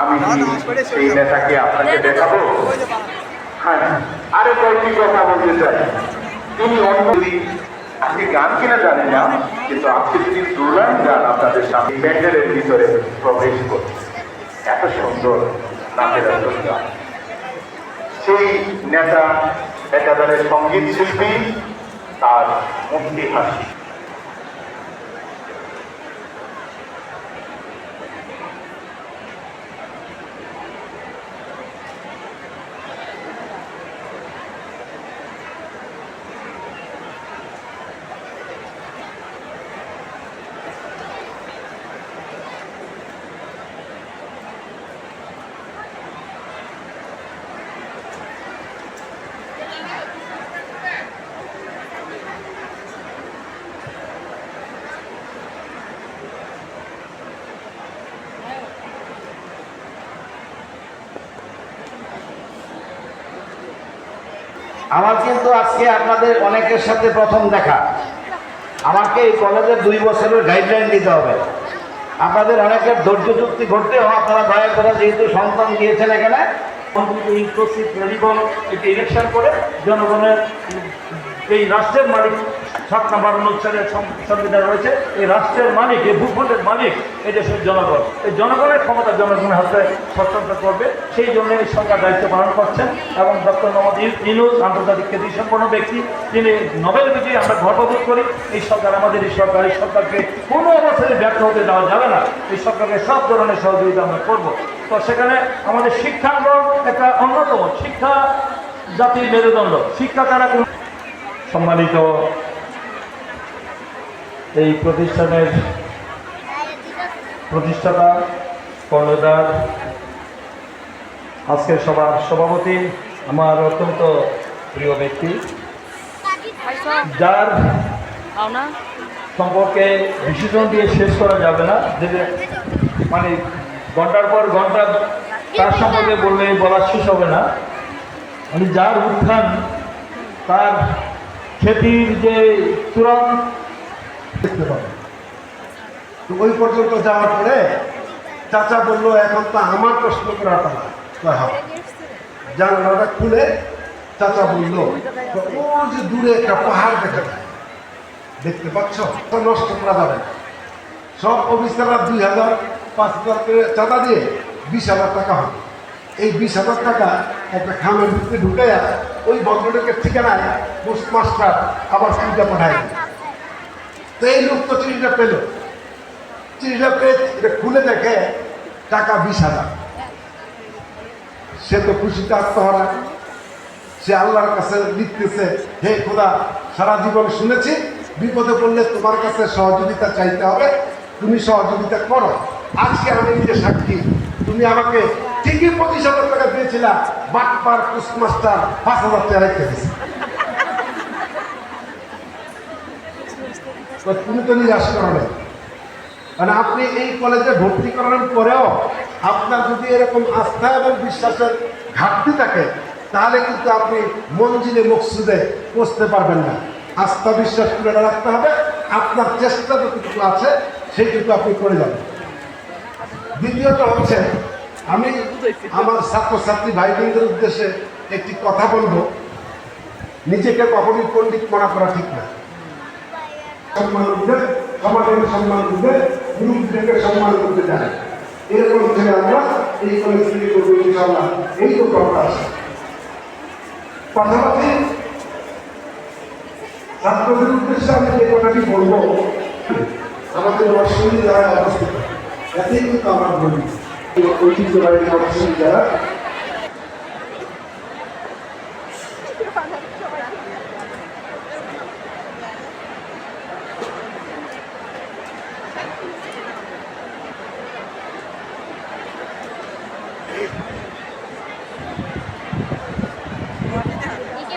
আমি সেই নেতাকে আপনাকে দেখাবো হ্যাঁ আরে কয়েকটি কথা বলতে চাই তিনি অন্য আজকে গান কিনা জানি না কিন্তু আজকে যদি দুলান গান আপনাদের সামনে প্যান্ডেলের ভিতরে প্রবেশ করছে এত সুন্দর নাচের সেই নেতা একাধারে সংগীত শিল্পী তার মুক্তি হাসি আমার কিন্তু আজকে আপনাদের অনেকের সাথে প্রথম দেখা। আমাকে এই কলেজের দুই বছরের গাইডলাইন দিতে হবে। আপনাদের অনেকের ধৈর্য চুক্তি ঘটতেও আপনারা দয়া করে যেহেতু সন্তান দিয়েছেন এখানে ইনক্লুসিভ ইলেকশন করে জনগণের, এই রাষ্ট্রের মালিক সাত নম্বর অনুচ্ছেদের সংবিধান রয়েছে। এই রাষ্ট্রের মালিক, এই ভূখণ্ডের মালিক এই দেশের জনগণ। এই জনগণের ক্ষমতা জনগণের হাতে স্বতন্ত্র করবে। সেই জন্য এই সরকার দায়িত্ব পালন করছেন এবং ডক্টর মোহাম্মদ ইউনুস আন্তর্জাতিক খ্যাতিসম্পন্ন ব্যক্তি। তিনি নোবেল বিজয়ী, আমরা গর্ববোধ করি। এই সরকার আমাদের, এই সরকার এই সরকারকে কোনো অবস্থায় ব্যর্থ হতে দেওয়া যাবে না। এই সরকারকে সব ধরনের সহযোগিতা আমরা করব। তো সেখানে আমাদের শিক্ষাঙ্গন একটা অন্যতম। শিক্ষা জাতির মেরুদণ্ড। শিক্ষা তারা সম্মানিত এই প্রতিষ্ঠানের প্রতিষ্ঠাতা, কর্ণধার, আজকের সভার সভাপতি, আমার অত্যন্ত প্রিয় ব্যক্তি, যার সম্পর্কে বিশেষণ দিয়ে শেষ করা যাবে না। যে মানে ঘণ্টার পর ঘণ্টা তার সম্পর্কে বললে বলা শেষ হবে না। মানে যার উত্থান, তার খ্যাতির যে চূড়ান্ত দেখতে পাবে। তো ওই পর্যন্ত যাওয়ার পরে চাচা বলল, এখন তো আমার প্রশ্ন করার পালা কয় জানালাটা খুলে চাচা বলল ও যে দূরে একটা পাহাড় দেখা যায়। দেখতে পাচ্ছ? তো নষ্ট করা যাবে না। সব অফিসাররা দুই হাজার পাঁচ হাজার করে চাঁদা দিয়ে বিশ হাজার টাকা হবে এই বিশ হাজার টাকা একটা খামের ভিতরে ঢুকে ওই ভদ্রলোকের ঠিকানায় পোস্টমাস্টার আবার চিঠিটা পাঠায়। এই লোক তো চিঠিটা পেল। চিঠিটা পেয়ে খুলে দেখে টাকা বিশ হাজার। সে তো খুশিতে আত্মহারা। সে আল্লাহর কাছে লিখতেছে, হে খোদা, সারা জীবন শুনেছি, বিপদে পড়লে তোমার কাছে সহযোগিতা চাইতে হবে, তুমি সহযোগিতা করো। আজকে আমি নিজে সাক্ষী, তুমি আমাকে ঠিকই পঁচিশ হাজার টাকা দিয়েছিলা, বাটপার পোস্টমাস্টার পাঁচ হাজার টাকা রেখে দিয়েছে তুমি তো নিরাশ নাই। মানে আপনি এই কলেজে ভর্তি করানোর পরেও আপনার যদি এরকম আস্থা এবং বিশ্বাসের ঘাটতি থাকে, তাহলে কিন্তু আপনি মঞ্জিলে মকসুদে পৌঁছতে পারবেন না। আস্থা, বিশ্বাস করে রাখতে হবে। আপনার চেষ্টা যতটুকু আছে সেইটুকু আপনি করে যাবেন। দ্বিতীয়ত হচ্ছে, আমি আমার ছাত্রছাত্রী ভাইবোনদের উদ্দেশ্যে একটি কথা বলব। নিজেকে কখনই পণ্ডিত মনে করা ঠিক না। সম্মান করবে সমাজের সম্মান করবে গুরুদেরকে সম্মান করতে চায়। এরকম থেকে আমরা এই কলেজ থেকে করব ইনশাল্লাহ এই তো প্রকাশ পাশাপাশি ছাত্রদের উদ্দেশ্যে আমি যে কথাটি বলব, আমাদের অশ্বনী যারা অবস্থিত, এতেই কিন্তু আমরা বলি। ঐতিহ্যবাহী অশ্বনী যারা একে